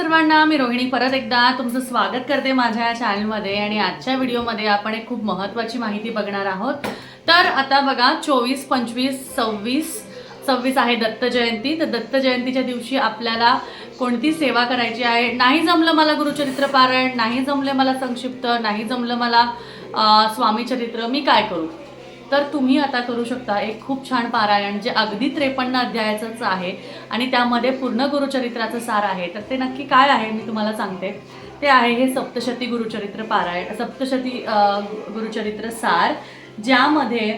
सर्वांना मी रोहिणी परत एकदा तुमचं स्वागत करते माझ्या या चॅनलमध्ये आणि आजच्या व्हिडिओमध्ये आपण एक खूप महत्त्वाची माहिती बघणार आहोत. तर आता बघा चोवीस पंचवीस सव्वीस सव्वीस आहे दत्त जयंती. तर दत्त जयंतीच्या दिवशी आपल्याला कोणती सेवा करायची आहे? नाही जमलं मला गुरुचरित्र पारायण नाही जमलं मला संक्षिप्त नाही जमलं मला स्वामीचरित्र मी काय करू? तर तुम्ही आता करू शकता एक खूप छान पारायण जे अगदी त्रेपन्न अध्यायाचंच आहे आणि त्यामध्ये पूर्ण गुरुचरित्राचं सार आहे. तर ते नक्की काय आहे मी तुम्हाला सांगते. ते आहे हे सप्तशती गुरुचरित्र पारायण सप्तशती गुरुचरित्र सार ज्यामध्ये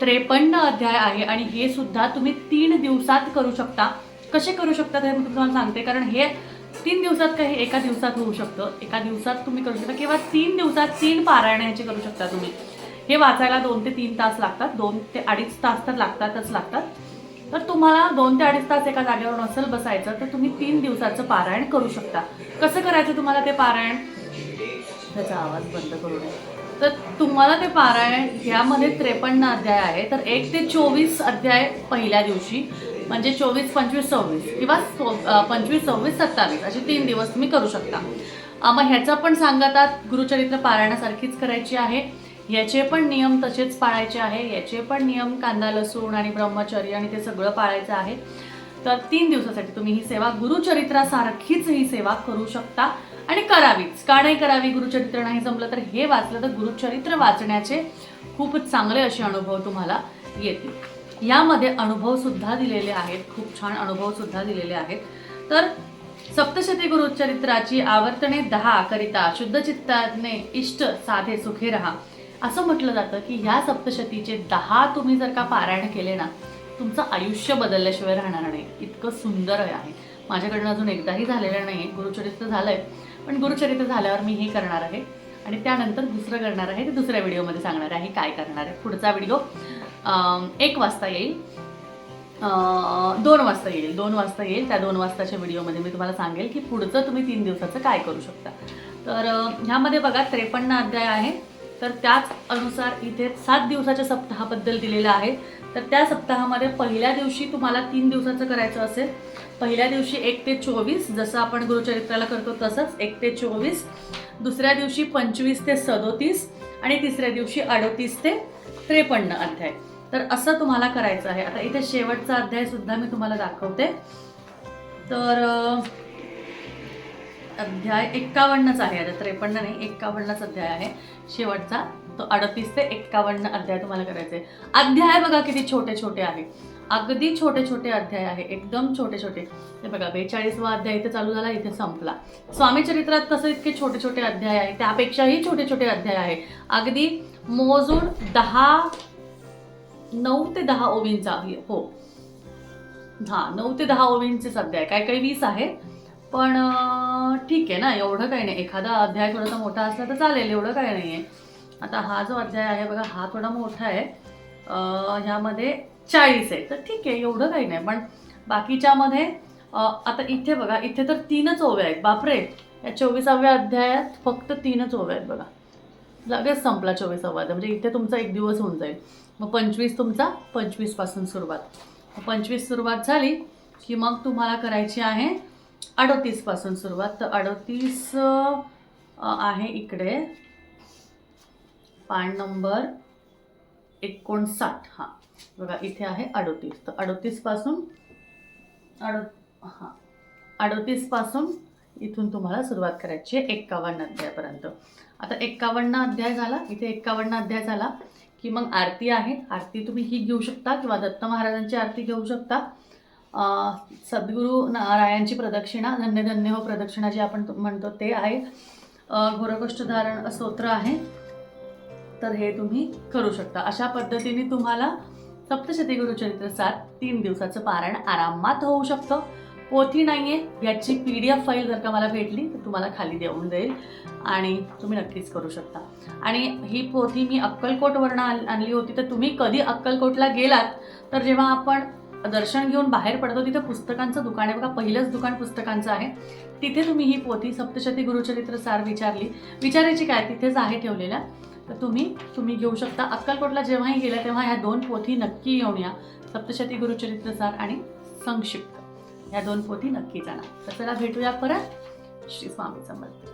त्रेपन्न अध्याय आहे आणि हे सुद्धा तुम्ही तीन दिवसात करू शकता. कसे करू शकता हे मी तुम्हाला सांगते कारण हे तीन दिवसात काही एका दिवसात होऊ शकतं. एका दिवसात तुम्ही करू शकता किंवा तीन दिवसात तीन पारायण ह्याचे करू शकता तुम्ही. हे वाचायला दोन ते तीन तास लागतात दोन ते अडीच तास तर लागतातच लागतात. तर तुम्हाला दोन ते अडीच तास एका जागेवर नसेल बसायचं तर तुम्ही तीन दिवसाचं पारायण करू शकता. कसं करायचं तुम्हाला ते पारायण? त्याचा आवाज बंद करू नये तर तुम्हाला ते पारायण ह्यामध्ये त्रेपन्न अध्याय आहे तर एक ते चोवीस अध्याय पहिल्या दिवशी म्हणजे चोवीस पंचवीस सव्वीस किंवा सो पंचवीस सव्वीस सत्तावीस असे तीन दिवस तुम्ही करू शकता. मग ह्याचं पण सांगतात गुरुचरित्र पारायणासारखीच करायची आहे. याचे पण नियम तसेच पाळायचे आहे. याचे पण नियम कांदा लसूण आणि ब्रह्मचर्य आणि ते सगळं पाळायचं आहे. तर तीन दिवसासाठी तुम्ही ही सेवा गुरुचरित्रासारखीच ही सेवा करू शकता आणि करावीच. का नाही करावी गुरुचरित्र नाही जमलं तर हे वाचलं तर गुरुचरित्र वाचण्याचे खूप चांगले असे अनुभव तुम्हाला येतील. यामध्ये अनुभवसुद्धा दिलेले आहेत. खूप छान अनुभवसुद्धा दिलेले आहेत. तर सप्तशती गुरुचरित्राची आवर्तने दहा करिता शुद्ध चित्ताने इष्ट साधे सुखी रहा. असं म्हटलं जातं की ह्या सप्तशतीचे दहा तुम्ही जर का पारायण केले ना तुमचं आयुष्य बदलल्याशिवाय राहणार नाही. इतकं सुंदर आहे. माझ्याकडनं अजून एकदाही झालेलं नाही गुरुचरित्र झालं आहे पण गुरुचरित्र झाल्यावर मी हे करणार आहे. आणि त्यानंतर दुसरं करणार आहे. ते दुसऱ्या व्हिडिओमध्ये सांगणार आहे. काय करणार आहे. पुढचा व्हिडिओ एक वाजता येईल. दोन वाजता येईल. दोन वाजता येईल. त्या दोन वाजताच्या व्हिडिओमध्ये मी तुम्हाला सांगेल की पुढचं तुम्ही तीन दिवसाचं काय करू शकता. तर ह्यामध्ये बघा त्रेपन्न अध्याय आहे. तर त्याच अनुसार इथे सात दिवसाच्या सप्ताहाबद्दल दिलेलं आहे. तर त्या सप्ताहामध्ये पहिल्या दिवशी तुम्हाला तीन दिवसाचं करायचं असेल. पहिल्या दिवशी एक ते चोवीस जसं आपण गुरुचरित्राला करतो तसंच एक ते चोवीस. दुसऱ्या दिवशी पंचवीस ते सदोतीस आणि तिसऱ्या दिवशी अडतीस ते त्रेपन्न अध्याय. तर असं तुम्हाला करायचं आहे. आता इथे शेवटचा अध्याय सुद्धा मी तुम्हाला दाखवते. तर अध्याय एक्कावन्नच आहे आता त्रेपन्न नाही एक्कावन्नच अध्याय आहे. शेवटचा तो अडतीस ते एक्कावन्न अध्याय तुम्हाला करायचे आहे. अध्याय बघा किती छोटे छोटे आहे. अगदी छोटे छोटे अध्याय आहे एकदम छोटे छोटे. ते बघा बेचाळीसवा अध्याय इथे चालू झाला इथे संपला. स्वामी चरित्रात कसं इतके छोटे छोटे अध्याय आहे त्यापेक्षाही छोटे छोटे अध्याय आहे. अगदी मोजून दहा नऊ ते दहा ओवींचा हो. हा नऊ ते दहा ओवींचेच अध्याय काही काही वीस आहे पण ठीक आहे ना एवढं काही नाही. एखादा अध्याय थोडासा मोठा असला तर चालेल एवढं काही नाही आहे आता हा जो अध्याय आहे बघा हा थोडा मोठा आहे. ह्यामध्ये चाळीस आहे. तर ठीक आहे एवढं काही नाही. पण बाकीच्यामध्ये आता इथे बघा इथे तर तीनच ओव्या आहेत. बापरे! या चोवीसाव्या अध्यायात फक्त तीनच ओव्या आहेत बघा. लगेच संपला चोवीसावा अध्याय. म्हणजे इथे तुमचा एक दिवस होऊन जाईल. मग पंचवीस तुमचा पंचवीसपासून सुरुवात. मग पंचवीस सुरुवात झाली की मग तुम्हाला करायची आहे अडोतीसपासून सुरुवात. तर अडोतीस आहे इकडे. पान नंबर एकोणसाठ. हां. बघा इथे आहे अडोतीस. तर अडोतीसपासून अडो हां. अडोतीसपासून इथून तुम्हाला सुरुवात करायची आहे एक्कावन्न अध्यायापर्यंत. आता एक्कावन्न अध्याय झाला. इथे एक्कावन्न अध्याय झाला की मग आरती आहे. आरती तुम्ही ही घेऊ शकता किंवा दत्त महाराजांची आरती घेऊ शकता. सद्गुरू नारायणची प्रदक्षिणा धन्य धन्य हो प्रदक्षिणा जी आपण म्हणतो ते आहे. अं, स्तोत्र आहे. तर हे तुम्ही करू शकता. अशा पद्धतीने तुम्हाला सप्तशती गुरुचरित्र सात तीन दिवसाचं पारायण आरामात होऊ शकतं. पोथी नाही आहे याची पी डी एफ फाईल जर का मला भेटली तर तुम्हाला खाली देऊन जाईल आणि तुम्ही नक्कीच करू शकता. आणि ही पोथी मी अक्कलकोटवरनं आणली होती तर तुम्ही कधी अक्कलकोटला गेलात तर जेव्हा आपण दर्शन घेऊन बाहेर पडतो तिथे पुस्तकांचं दुकान आहे. बघा पहिलंच दुकान पुस्तकांचं आहे. तिथे तुम्ही ही पोथी सप्तशती गुरुचरित्र सार विचारली. विचारायची काय? तिथेच आहे ठेवलेल्या. तर तुम्ही तुम्ही घेऊ शकता. अक्कलकोटला जेव्हाही गेला तेव्हा ह्या दोन पोथी नक्की येऊन या. सप्तशती गुरुचरित्र सार आणि संक्षिप्त. ह्या दोन पोथी नक्की जाणार. तर चला भेटूया परत. श्री स्वामी समर्थ.